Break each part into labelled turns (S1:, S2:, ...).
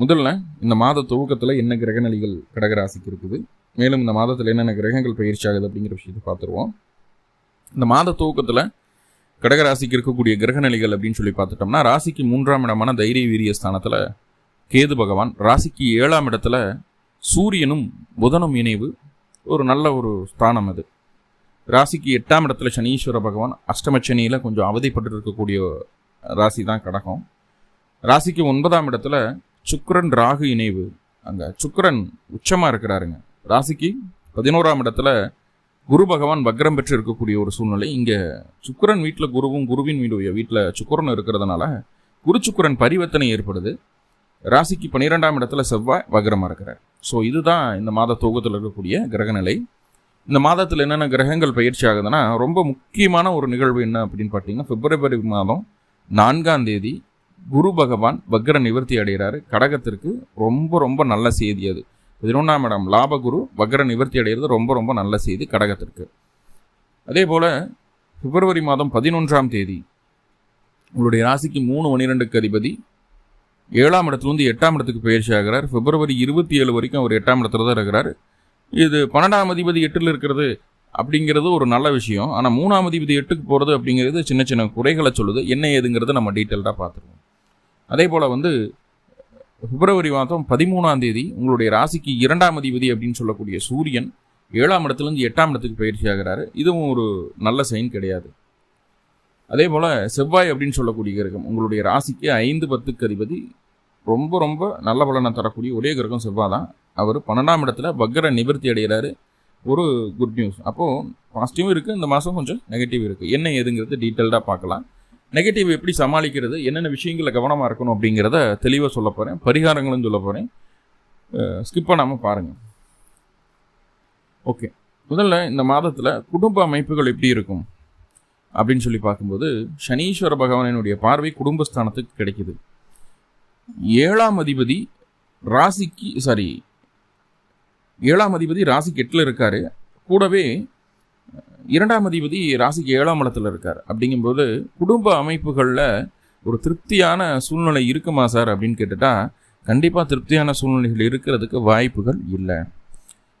S1: முதல்ல இந்த மாத துவக்கத்தில் என்ன கிரகநிலைகள் கடகராசிக்கு இருக்குது? மேலும் இந்த மாதத்தில் என்னென்ன கிரகங்கள் பயிற்சி ஆகுது அப்படிங்கிற விஷயத்தை பார்த்துருவோம். இந்த மாத துவக்கத்தில் கடகராசிக்கு இருக்கக்கூடிய கிரகநிலைகள் அப்படின்னு சொல்லி பார்த்துட்டோம்னா ராசிக்கு மூன்றாம் இடமான தைரிய வீரிய ஸ்தானத்தில் கேது பகவான் ராசிக்கு ஏழாம் இடத்துல சூரியனும் புதனும் இணைவு ஒரு நல்ல ஒரு ஸ்தானம் அது. ராசிக்கு எட்டாம் இடத்துல சனீஸ்வர பகவான் அஷ்டம சனியில் கொஞ்சம் அவதிப்பட்டு இருக்கக்கூடிய ராசி தான் கடகம். ராசிக்கு ஒன்பதாம் இடத்துல சுக்ரன் ராகு இணைவு. அங்கே சுக்ரன் உச்சமாக இருக்கிறாருங்க. ராசிக்கு பதினோராம் இடத்துல குரு பகவான் வக்ரம் பெற்று இருக்கக்கூடிய ஒரு சூழ்நிலை. இங்கே சுக்கரன் வீட்டில் குருவும் குருவின் வீடு வீட்டில் சுக்கரன் இருக்கிறதுனால குரு சுக்கிரன் பரிவர்த்தனை ஏற்படுது. ராசிக்கு பன்னிரெண்டாம் இடத்துல செவ்வாய் வக்ரமாக இருக்கிறார். ஸோ இதுதான் இந்த மாத துவக்கத்தில் இருக்கக்கூடிய கிரகநிலை. இந்த மாதத்தில் என்னென்ன கிரகங்கள் பயிற்சி ஆகுதுன்னா ரொம்ப முக்கியமான ஒரு நிகழ்வு என்ன அப்படின்னு பார்த்தீங்கன்னா பிப்ரவரி மாதம் நான்காம் தேதி குரு பகவான் வக்ர நிவர்த்தி அடைகிறாரு. கடகத்திற்கு ரொம்ப ரொம்ப நல்ல செய்தி அது. பதினொன்றாம் இடம் லாபகுரு வக்ர நிவர்த்தி அடைகிறது ரொம்ப ரொம்ப நல்ல செய்தி கடகத்திற்கு. அதே போல் பிப்ரவரி மாதம் பதினொன்றாம் தேதி உங்களுடைய ராசிக்கு மூணு பன்னிரெண்டுக்கு அதிபதி ஏழாம் இடத்துலேருந்து எட்டாம் இடத்துக்கு பயிற்சி ஆகிறார். பிப்ரவரி இருபத்தி ஏழு வரைக்கும் அவர் எட்டாம் இடத்துல தான் இருக்கிறார். இது பன்னெண்டாம் அதிபதி எட்டில் இருக்கிறது அப்படிங்கிறது ஒரு நல்ல விஷயம். ஆனால் மூணாம் அதிபதி எட்டுக்கு போகிறது அப்படிங்கிறது சின்ன சின்ன குறைகளை சொல்லுது. என்ன ஏதுங்கிறத நம்ம டீட்டெயில்டாக பார்த்துருவோம். அதே போல் வந்து பிப்ரவரி மாதம் பதிமூணாம் தேதி உங்களுடைய ராசிக்கு இரண்டாம் அதிபதி அப்படின்னு சொல்லக்கூடிய சூரியன் ஏழாம் இடத்துலேருந்து எட்டாம் இடத்துக்கு பயிற்சி ஆகிறாரு. இதுவும் ஒரு நல்ல சைன் கிடையாது. அதே போல் செவ்வாய் அப்படின்னு சொல்லக்கூடிய கிரகம் உங்களுடைய ராசிக்கு ஐந்து பத்துக்கு அதிபதி. ரொம்ப ரொம்ப நல்ல பலனை தரக்கூடிய ஒரே கிரகம் செவ்வாய் தான். அவர் பன்னெண்டாம் இடத்துல பக்ர நிவர்த்தி அடைகிறாரு. ஒரு குட் நியூஸ் அப்போது பாசிட்டிவும் இருக்குது இந்த மாதம் கொஞ்சம் நெகட்டிவ் இருக்குது என்ன ஏதுங்கிறது டீட்டெயில்டாக பார்க்கலாம். நெகட்டிவ் எப்படி சமாளிக்கிறது என்னென்ன விஷயங்களில் கவனமாக இருக்கணும் அப்படிங்கிறத தெளிவாக சொல்ல போகிறேன் பரிகாரங்களும் சொல்ல போகிறேன் ஸ்கிப் பண்ணாமல் பாருங்கள் ஓகே. முதல்ல இந்த மாதத்தில் குடும்ப அமைப்புகள் எப்படி இருக்கும் அப்படின்னு சொல்லி பார்க்கும்போது சனீஸ்வர பகவானினுடைய பார்வை குடும்பஸ்தானத்துக்கு கிடைக்கிது. ஏழாம் அதிபதி ராசிக்கு சாரி ஏழாம் அதிபதி ராசிக்கு எட்டில் இருக்கார். கூடவே இரண்டாம் அதிபதி ராசிக்கு ஏழாம் இடத்துல இருக்கார். அப்படிங்கும்போது குடும்ப அமைப்புகளில் ஒரு திருப்தியான சூழ்நிலை இருக்குமா சார் அப்படின்னு கேட்டுட்டா கண்டிப்பாக திருப்தியான சூழ்நிலைகள் இருக்கிறதுக்கு வாய்ப்புகள் இல்லை.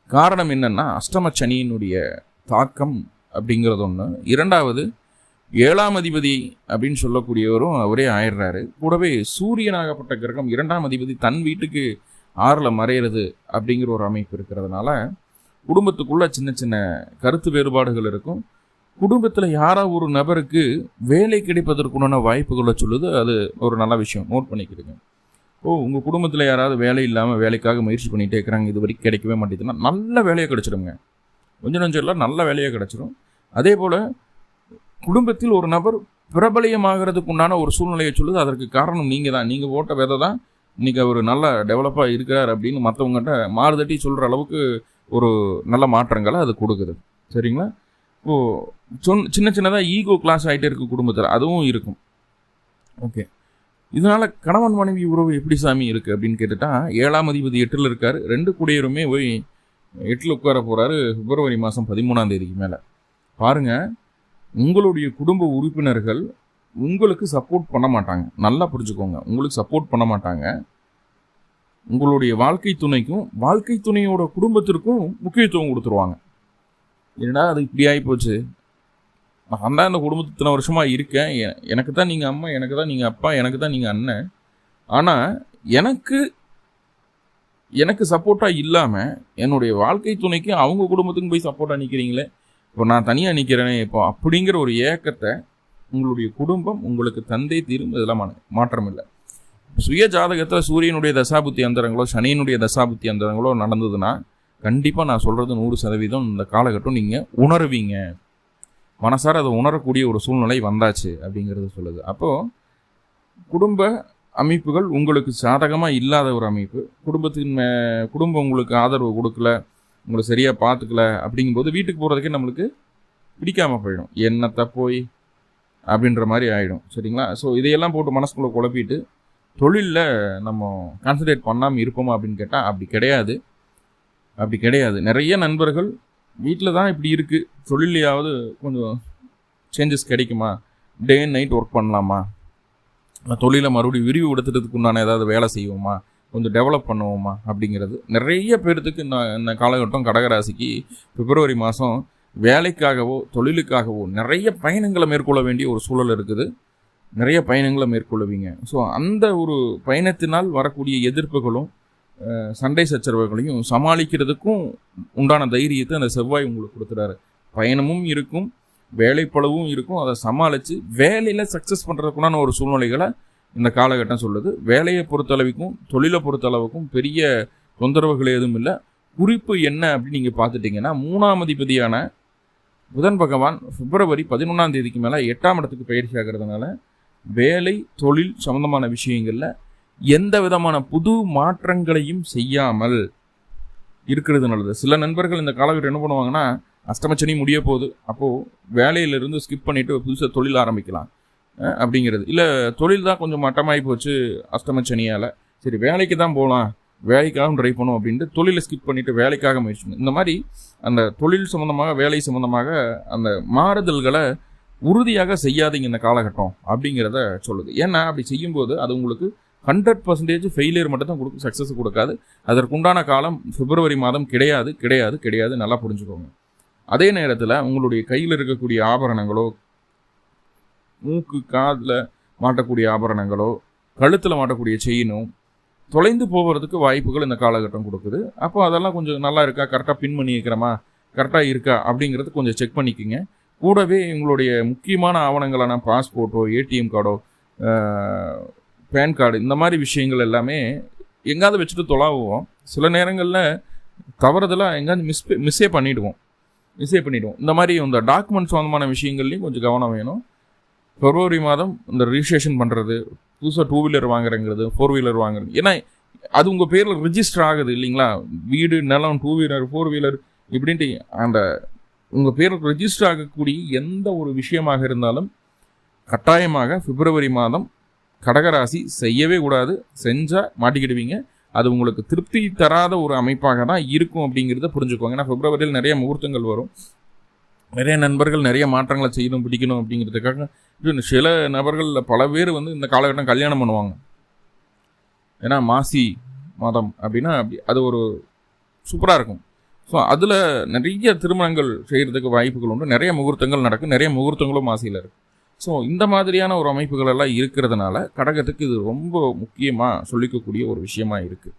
S1: காரணம் என்னன்னா அஷ்டம சனியினுடைய தாக்கம் அப்படிங்கிறது ஒன்று இரண்டாவது ஏழாம் அதிபதி அப்படின்னு சொல்லக்கூடியவரும் அவரே ஆயிடுறாரு. கூடவே சூரியனாகப்பட்ட கிரகம் இரண்டாம் அதிபதி தன் வீட்டுக்கு ஆறில் மறையிறது அப்படிங்கிற ஒரு அமைப்பு இருக்கிறதுனால குடும்பத்துக்குள்ளே சின்ன சின்ன கருத்து வேறுபாடுகள் இருக்கும். குடும்பத்தில் யாரோ ஒரு நபருக்கு வேலை கிடைப்பதற்குண்டான வாய்ப்புகளை சொல்லுது. அது ஒரு நல்ல விஷயம். நோட் பண்ணிக்கிடுங்க ஓ உங்கள் குடும்பத்தில் யாராவது வேலை இல்லாமல் வேலைக்காக முயற்சி பண்ணிகிட்டே இருக்கிறாங்க. இது வரைக்கும் கிடைக்கவே மாட்டேதுன்னா நல்ல வேலையை கிடச்சிருங்க கொஞ்சம் நஞ்சம் எல்லாம் நல்ல வேலையாக கிடச்சிடும் அதே போல் குடும்பத்தில் ஒரு நபர் பிரபலியமாகிறதுக்கு உண்டான ஒரு சூழ்நிலையை சொல்லுது. அதற்கு காரணம் நீங்கள் தான் நீங்கள் போட்ட விதை தான் இன்றைக்கி அவர் நல்லா டெவலப்பாக இருக்கிறார் அப்படின்னு மற்றவங்ககிட்ட மாறுதட்டி சொல்கிற அளவுக்கு ஒரு நல்ல மாற்றங்களை அது கொடுக்குது. சரிங்களா? இப்போது சொன் சின்ன சின்னதாக ஈகோ கிளாஸ் ஆகிட்டே இருக்க குடும்பத்தில். அதுவும் இருக்கும். ஓகே. இதனால் கணவன் மனைவி உறவு எப்படி சாமி இருக்குது அப்படின்னு கேட்டுட்டா ஏழாம் அதிபதி எட்டில் இருக்கார். ரெண்டு குடியருமே போய் எட்டில் உட்கார போகிறாரு பிப்ரவரி மாதம் பதிமூணாம் தேதிக்கு மேலே. பாருங்கள் உங்களுடைய குடும்ப உறுப்பினர்கள் உங்களுக்கு சப்போர்ட் பண்ண மாட்டாங்க. நல்லா புரிஞ்சுக்கோங்க. உங்களுக்கு சப்போர்ட் பண்ண மாட்டாங்க. உங்களுடைய வாழ்க்கை துணைக்கும் வாழ்க்கை துணையோட குடும்பத்திற்கும் முக்கியத்துவம் கொடுத்துருவாங்க. என்னடா அது இப்படி ஆகி போச்சு? நான் தான் இந்த குடும்பத்து இத்தனை வருஷமாக இருக்கேன். எ- எனக்கு தான் நீங்கள் அம்மா எனக்கு தான் நீங்கள் அப்பா எனக்கு தான் நீங்கள் அண்ணன். ஆனால் எனக்கு எனக்கு சப்போர்ட்டாக இல்லாமல் என்னுடைய வாழ்க்கை துணைக்கு அவங்க குடும்பத்துக்கும் போய் சப்போர்ட்டாக நிற்கிறீங்களே இப்போ நான் தனியாக நிற்கிறேனே இப்போ அப்படிங்கிற ஒரு ஏக்கத்தை உங்களுடைய குடும்பம் உங்களுக்கு தந்தை தீரும் இதெல்லாம் மா- மாற்றம் இல்லை. சுய ஜாதகத்தில் சூரியனுடைய தசாபுத்தி அந்தரங்களோ சனியினுடைய தசாபுத்தி அந்தரங்களோ நடந்ததுன்னா கண்டிப்பாக நான் சொல்கிறது நூறு சதவீதம் இந்த காலகட்டம் நீங்கள் உணருவீங்க. மனசார அதை உணரக்கூடிய ஒரு சூழ்நிலை வந்தாச்சு அப்படிங்கிறது சொல்லுது. அப்போது குடும்ப அமைப்புகள் உங்களுக்கு சாதகமாக இல்லாத ஒரு அமைப்பு. குடும்பத்தின் மே குடும்பம் உங்களுக்கு ஆதரவு கொடுக்கல உங்களை சரியாக பார்த்துக்கல அப்படிங்கும்போது வீட்டுக்கு போகிறதுக்கே நம்மளுக்கு பிடிக்காமல் போயிடும். என்னத்தை போய்? அப்படின்ற மாதிரி ஆகிடும் சரிங்களா? ஸோ இதையெல்லாம் போட்டு மனசுக்குள்ளே குழப்பிட்டு தொழிலில் நம்ம கான்சன்ட்ரேட் பண்ணாமல் இருப்போமா அப்படின்னு கேட்டால் அப்படி கிடையாது. அப்படி கிடையாது. நிறைய நண்பர்கள் வீட்டில் தான் இப்படி இருக்குது தொழிலையாவது கொஞ்சம் சேஞ்சஸ் கிடைக்குமா? டே அண்ட் நைட் ஒர்க் பண்ணலாமா? தொழிலை மறுபடியும் விரிவு கொடுத்துறதுக்கு உண்டான ஏதாவது வேலை செய்வோமா? கொஞ்சம் டெவலப் பண்ணுவோமா? அப்படிங்கிறது. நிறைய பேர்த்துக்கு இந்த இந்த காலகட்டம் கடகராசிக்கு பிப்ரவரி மாதம் வேலைக்காகவோ தொழிலுக்காகவோ நிறைய பயணங்களை மேற்கொள்ள வேண்டிய ஒரு சூழல் இருக்குது. நிறைய பயணங்களை மேற்கொள்ளுவீங்க. ஸோ அந்த ஒரு பயணத்தினால் வரக்கூடிய எதிர்ப்புகளும் சண்டை சச்சரவுகளையும் சமாளிக்கிறதுக்கும் உண்டான தைரியத்தை அந்த செவ்வாய் உங்களுக்கு கொடுத்துறாரு. பயணமும் இருக்கும் வேலைப்பளவும் இருக்கும். அதை சமாளித்து வேலையில் சக்ஸஸ் பண்ணுறதுக்குண்டான ஒரு சூழ்நிலைகளை இந்த காலகட்டம் சொல்லுது. வேலையை பொறுத்தளவுக்கும் தொழிலை பொறுத்தளவுக்கும் பெரிய தொந்தரவுகள் எதுவும் இல்லை. குறிப்பு என்ன அப்படின்னு நீங்கள் பார்த்துட்டிங்கன்னா மூணாம் அதிபதியான புதன் பகவான் பிப்ரவரி பதினொன்றாம் தேதிக்கு மேலே எட்டாம் இடத்துக்கு பயிற்சி ஆகிறதுனால வேலை தொழில் சம்மந்தமான விஷயங்களில் எந்த விதமான புது மாற்றங்களையும் செய்யாமல் இருக்கிறது நல்லது. சில நண்பர்கள் இந்த காலகட்டம் என்ன பண்ணுவாங்கன்னா அஷ்டமச்சனி முடிய போகுது. அப்போது வேலையிலிருந்து ஸ்கிப் பண்ணிவிட்டு புதுசாக தொழில் ஆரம்பிக்கலாம். அப்படிங்கிறது. இல்லை தொழில் தான் கொஞ்சம் மட்டமாகி போச்சு அஷ்டமச்சனியால். சரி வேலைக்கு தான் போகலாம் வேலைக்காகவும் ட்ரை பண்ணும் அப்படின்ட்டு தொழிலை ஸ்கிப் பண்ணிவிட்டு வேலைக்காக முயற்சி இந்த மாதிரி அந்த தொழில் சம்மந்தமாக வேலை சம்மந்தமாக அந்த மாறுதல்களை உறுதியாக செய்யாதீங்க இந்த காலகட்டம் அப்படிங்கிறத சொல்லுது. ஏன்னா அப்படி செய்யும்போது அது உங்களுக்கு ஹண்ட்ரட் பர்சன்டேஜ் ஃபெயிலியர் மட்டும் தான் கொடுக்கும் சக்ஸஸ் கொடுக்காது. அதற்குண்டான காலம் பிப்ரவரி மாதம் கிடையாது கிடையாது கிடையாது நல்லா புரிஞ்சுக்கோங்க. அதே நேரத்தில் உங்களுடைய கையில் இருக்கக்கூடிய ஆபரணங்களோ மூக்கு காதில் மாட்டக்கூடிய ஆபரணங்களோ கழுத்தில் மாட்டக்கூடிய செயினும் தொலைந்து போகிறதுக்கு வாய்ப்புகள் இந்த காலகட்டம் கொடுக்குது. அப்போ அதெல்லாம் கொஞ்சம் நல்லா இருக்கா? கரெக்டாக பின் பண்ணிக்கிறோமா கரெக்டாக இருக்கா? அப்படிங்கிறது கொஞ்சம் செக் பண்ணிக்கோங்க. கூடவே உங்களுடைய முக்கியமான ஆவணங்களான பாஸ்போர்ட்டோ ஏடிஎம் கார்டோ பேன் கார்டு இந்த மாதிரி விஷயங்கள் எல்லாமே எங்காவது வச்சுட்டு தொலாவுவோம். சில நேரங்களில் தவறுதலாக எங்கேயாவது மிஸ் மிஸ்ஸே பண்ணிவிடுவோம் மிஸ்ஸே பண்ணிவிடுவோம் இந்த மாதிரி இந்த டாக்குமெண்ட் சம்மந்தமான விஷயங்கள்லையும் கொஞ்சம் கவனம் வேணும். பிப்ரவரி மாதம் இந்த ரிஜிஸ்ட்ரேஷன் பண்ணுறது புதுசாக டூ வீலர் வாங்குறங்கிறது ஃபோர் வீலர் வாங்குறது. ஏன்னா அது உங்கள் பேரில் ரிஜிஸ்டர் ஆகுது இல்லைங்களா? வீடு நிலம் டூ வீலர் ஃபோர் வீலர் இப்படின்ட்டு அந்த உங்கள் பேர் ரெஜிஸ்டர் ஆகக்கூடிய எந்த ஒரு விஷயமாக இருந்தாலும் கட்டாயமாக பிப்ரவரி மாதம் கடகராசி செய்யவே கூடாது. செஞ்சால் மாட்டிக்கிடுவீங்க. அது உங்களுக்கு திருப்தி தராத ஒரு அமைப்பாக தான் இருக்கும் அப்படிங்கிறத புரிஞ்சுக்கோங்க. ஏன்னா பிப்ரவரியில் நிறைய முகூர்த்தங்கள் வரும். நிறைய நண்பர்கள் நிறைய மாற்றங்களை செய்யணும் பிடிக்கணும் அப்படிங்கிறதுக்காக சில நபர்களில் பல பேர் வந்து இந்த காலகட்டம் கல்யாணம் பண்ணுவாங்க. ஏன்னா மாசி மாதம் அப்படின்னா அப்படி அது ஒரு சூப்பராக இருக்கும். ஸோ அதில் நிறைய திருமணங்கள் செய்கிறதுக்கு வாய்ப்புகள் உண்டு. நிறைய முகூர்த்தங்கள் நடக்கும். நிறைய முகூர்த்தங்களும் ஆசையில் இருக்குது ஸோ இந்த மாதிரியான ஒரு அமைப்புகள் எல்லாம் இருக்கிறதுனால கடகத்துக்கு இது ரொம்ப முக்கியமாக சொல்லிக்கக்கூடிய ஒரு விஷயமா இருக்குது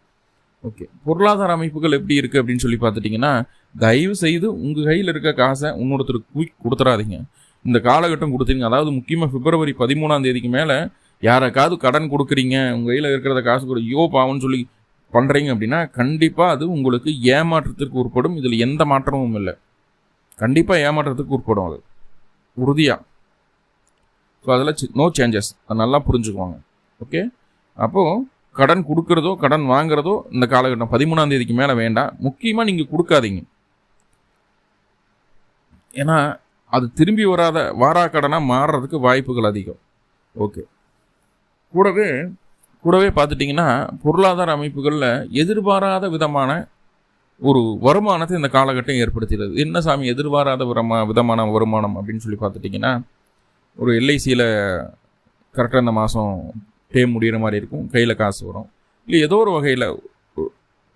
S1: ஓகே பொருளாதார அமைப்புகள் எப்படி இருக்குது அப்படின்னு சொல்லி பார்த்துட்டிங்கன்னா தயவு செய்து உங்கள் கையில் இருக்க காசை இன்னொருத்தருக்கு குயிக் கொடுத்துறாதீங்க இந்த காலகட்டம் கொடுத்தீங்க. அதாவது முக்கியமாக பிப்ரவரி பதிமூணாம் தேதிக்கு மேலே யாருக்காவது கடன் கொடுக்குறீங்க. உங்கள் கையில் இருக்கிறத காசு கொடு. யோ பாவம்னு சொல்லி பண்ணுறீங்க அப்படின்னா கண்டிப்பாக அது உங்களுக்கு ஏமாற்றத்திற்கு உட்படும். இதில் எந்த மாற்றமும் இல்லை. கண்டிப்பாக ஏமாற்றத்துக்கு உட்படும் அது. உறுதியாக ஸோ அதில் நோ சேஞ்சஸ் அது நல்லா புரிஞ்சுக்குவாங்க. ஓகே அப்போது கடன் கொடுக்குறதோ கடன் வாங்குறதோ இந்த காலகட்டம் பதிமூணாம் தேதிக்கு மேலே வேண்டாம். முக்கியமாக நீங்கள் கொடுக்காதீங்க. ஏன்னா அது திரும்பி வராத வாரா கடனாக மாறுறதுக்கு வாய்ப்புகள் அதிகம். ஓகே கூடவே கூடவே பார்த்துட்டிங்கன்னா பொருளாதார அமைப்புகளில் எதிர்பாராத விதமான ஒரு வருமானத்தை இந்த காலகட்டம் ஏற்படுத்துகிறது என்ன சாமி எதிர்பாராத விதமா விதமான வருமானம் அப்படின்னு சொல்லி பார்த்துட்டிங்கன்னா ஒரு எல்ஐசியில் கரெக்டாக இந்த மாதம் பே முடிகிற மாதிரி இருக்கும் கையில் காசு வரும். இல்லை ஏதோ ஒரு வகையில்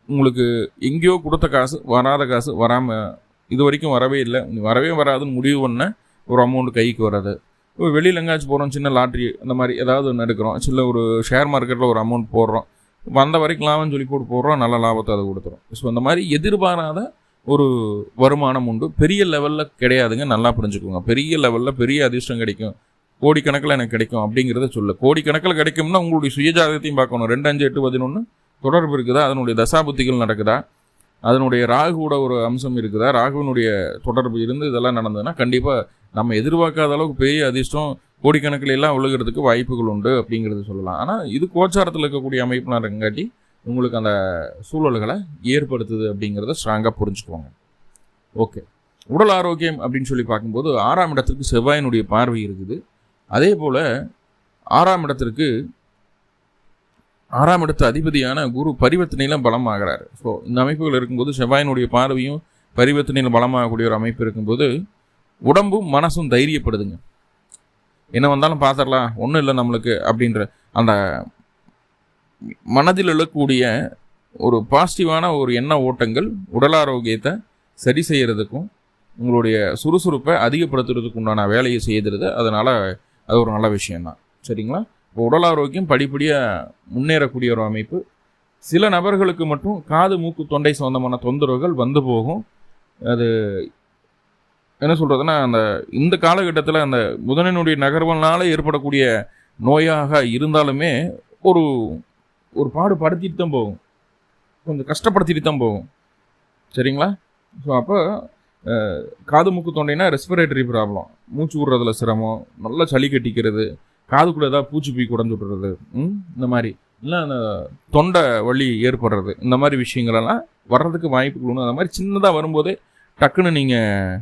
S1: உங்களுக்கு எங்கேயோ கொடுத்த காசு வராத காசு வராமல் இது வரைக்கும் வரவே இல்லை. வரவே வராதுன்னு முடிவு பண்ண ஒரு அமௌண்ட் கைக்கு வராது வெளியில் எங்கேயாச்சும் போகிறோம் சின்ன லாட்ரி அந்த மாதிரி ஏதாவது ஒன்று எடுக்கிறோம். சின்ன ஒரு ஷேர் மார்க்கெட்டில் ஒரு அமௌண்ட் போடுறோம். வந்த வரைக்கும் லாபம்னு சொல்லி போட்டு போடுறோம் நல்ல லாபத்தை அதை கொடுத்துரும். ஸோ அந்த மாதிரி எதிர்பாராத ஒரு வருமானம் உண்டு. பெரிய லெவலில் கிடையாதுங்க நல்லா புரிஞ்சுக்கோங்க. பெரிய லெவலில் பெரிய அதிர்ஷ்டம் கிடைக்கும். கோடிக்கணக்கில் எனக்கு கிடைக்கும் அப்படிங்கிறத சொல்ல. கோடிக்கணக்கில் கிடைக்கும்னா உங்களுடைய சுயஜாதகத்தையும் பார்க்கணும். ரெண்டு அஞ்சு எட்டு பதினொன்று தொடர்பு இருக்குதா? அதனுடைய தசாபுத்திகள் நடக்குதா? அதனுடைய ராகுவோட ஒரு அம்சம் இருக்குதா? ராகுவினுடைய தொடர்பு இருந்து இதெல்லாம் நடந்ததுன்னா கண்டிப்பாக நம்ம எதிர்பார்க்காத அளவுக்கு பெரிய அதிர்ஷ்டம் கோடிக்கணக்கில் எல்லாம் விழுகிறதுக்கு வாய்ப்புகள் உண்டு அப்படிங்கிறது சொல்லலாம். ஆனால் இது கோச்சாரத்தில் இருக்கக்கூடிய அமைப்புலாம் இருக்கங்காட்டி உங்களுக்கு அந்த சூழல்களை ஏற்படுத்துது அப்படிங்கிறத ஸ்ட்ராங்காக புரிஞ்சுக்குவாங்க. ஓகே. உடல் ஆரோக்கியம் அப்படின்னு சொல்லி பார்க்கும்போது ஆறாம் இடத்திற்கு செவ்வாயினுடைய பார்வை இருக்குது. அதே போல் ஆறாம் இடத்திற்கு ஆறாம் இடத்து அதிபதியான குரு பரிவர்த்தனையில் பலமாகிறார். ஸோ இந்த அமைப்புகள் இருக்கும்போது செவ்வாயினுடைய பார்வையும் பரிவர்த்தனையில் பலமாகக்கூடிய ஒரு அமைப்பு இருக்கும்போது உடம்பும் மனசும் தைரியப்படுதுங்க. என்ன வந்தாலும் பார்த்துடலாம் ஒன்றும் இல்லை நம்மளுக்கு அப்படின்ற அந்த மனதில் எழக்கூடிய ஒரு பாசிட்டிவான ஒரு எண்ண ஓட்டங்கள் உடல் ஆரோக்கியத்தை சரி செய்கிறதுக்கும் உங்களுடைய சுறுசுறுப்பை அதிகப்படுத்துறதுக்கு உண்டான வேலையை செய்திருது அதனால் அது ஒரு நல்ல விஷயம்தான். சரிங்களா? இப்போ உடல் ஆரோக்கியம் படிப்படியாக முன்னேறக்கூடிய ஒரு அமைப்பு. சில நபர்களுக்கு மட்டும் காது மூக்கு தொண்டை சொந்தமான தொந்தரவுகள் வந்து போகும். அது என்ன சொல்கிறதுன்னா அந்த இந்த காலகட்டத்தில் அந்த புதனினுடைய நகர்வனால ஏற்படக்கூடிய நோயாக இருந்தாலுமே ஒரு ஒரு பாடு படுத்திட்டு தான் போகும். கொஞ்சம் கஷ்டப்படுத்திட்டு தான் போகும். சரிங்களா? ஸோ அப்போ காது மூக்கு தொண்டைனா ரெஸ்பிரேட்டரி ப்ராப்ளம் மூச்சு விடுறதுல சிரமம் நல்லா சளி கட்டிக்கிறது காதுக்குள்ளே ஏதாவது பூச்சி போய் குடஞ்சு விட்றது இந்த மாதிரி. இல்லை அந்த தொண்டை வலி ஏற்படுறது இந்த மாதிரி விஷயங்களெல்லாம் வர்றதுக்கு வாய்ப்புகள் ஒன்று அந்த மாதிரி சின்னதாக வரும்போதே டக்குன்னு நீங்கள்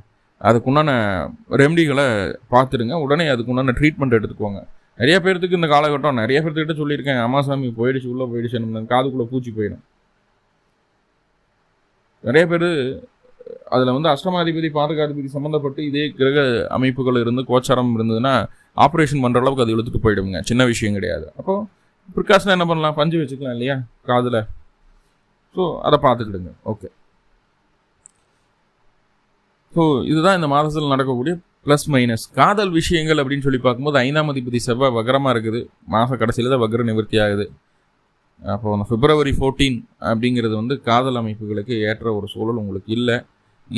S1: அதுக்குண்டான ரெமடிகளை பார்த்துடுங்க. உடனே அதுக்குண்டான ட்ரீட்மெண்ட் எடுத்துக்கோங்க. நிறைய பேர்த்துக்கு இந்த காலகட்டம் நிறைய பேர்த்துக்கிட்ட சொல்லியிருக்கேன். அம்மா சாமி போயிடுச்சு உள்ளே போயிடுச்சு நம்ம காதுக்குள்ளே பூச்சி போயிடும். நிறைய பேர் அதில் வந்து அஷ்டமாதிபதி பாதகாதிபதி சம்மந்தப்பட்டு இதே கிரக அமைப்புகள் இருந்து கோச்சாரம் இருந்ததுன்னா ஆப்ரேஷன் பண்ணுற அளவுக்கு அது இழுத்துட்டு போயிடுங்க சின்ன விஷயம் கிடையாது. அப்போது ப்ரிகாஷன் என்ன பண்ணலாம்? பஞ்சு வச்சுக்கலாம் இல்லையா? காதில். ஸோ அதை பார்த்துக்கிடுங்க. ஓகே ஸோ இதுதான் இந்த மாதத்தில் நடக்கக்கூடிய ப்ளஸ் மைனஸ் காதல் விஷயங்கள் அப்படின்னு சொல்லி பார்க்கும்போது ஐந்தாம் அதிபதி செவ்வாய் வக்ரமாக இருக்குது. மாத கடைசியில் தான் வக்ர நிவர்த்தி ஆகுது. அப்போ அந்த பிப்ரவரி ஃபோர்டீன் அப்படிங்கிறது வந்து காதல் அமைப்புகளுக்கு ஏற்ற ஒரு சூழல் உங்களுக்கு இல்லை.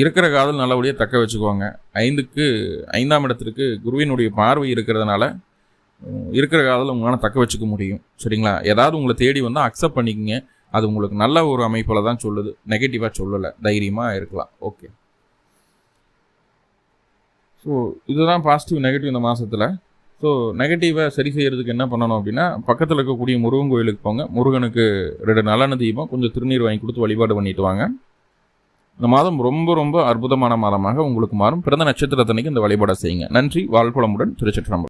S1: இருக்கிற காதல் நல்லபடியாக தக்க வச்சுக்குவாங்க. ஐந்துக்கு ஐந்தாம் இடத்திற்கு குருவினுடைய பார்வை இருக்கிறதுனால இருக்கிற காதல் உங்களால் தக்க வச்சுக்க முடியும். சரிங்களா? ஏதாவது உங்களை தேடி வந்தால் அக்செப்ட் பண்ணிக்கங்க. அது உங்களுக்கு நல்ல ஒரு அமைப்பில் தான் சொல்லுது. நெகட்டிவாக சொல்லலை. தைரியமாக இருக்கலாம். ஓகே ஸோ இதுதான் பாசிட்டிவ் நெகட்டிவ் இந்த மாதத்தில் ஸோ நெகட்டிவை சரி செய்கிறதுக்கு என்ன பண்ணணும் அப்படின்னா பக்கத்தில் இருக்கக்கூடிய முருகன் கோயிலுக்கு போங்க. முருகனுக்கு ரெண்டு நலன தீபம் கொஞ்சம் திருநீர் வாங்கி கொடுத்து வழிபாடு பண்ணிட்டு வாங்க. இந்த மாதம் ரொம்ப ரொம்ப அற்புதமான மாதமாக உங்களுக்கு மாறும். பிறந்த நட்சத்திரத்தனைக்கு இந்த வழிபாடை செய்யுங்க. நன்றி. வாழ்குளமுடன் திருச்சிற்றம்பலம்.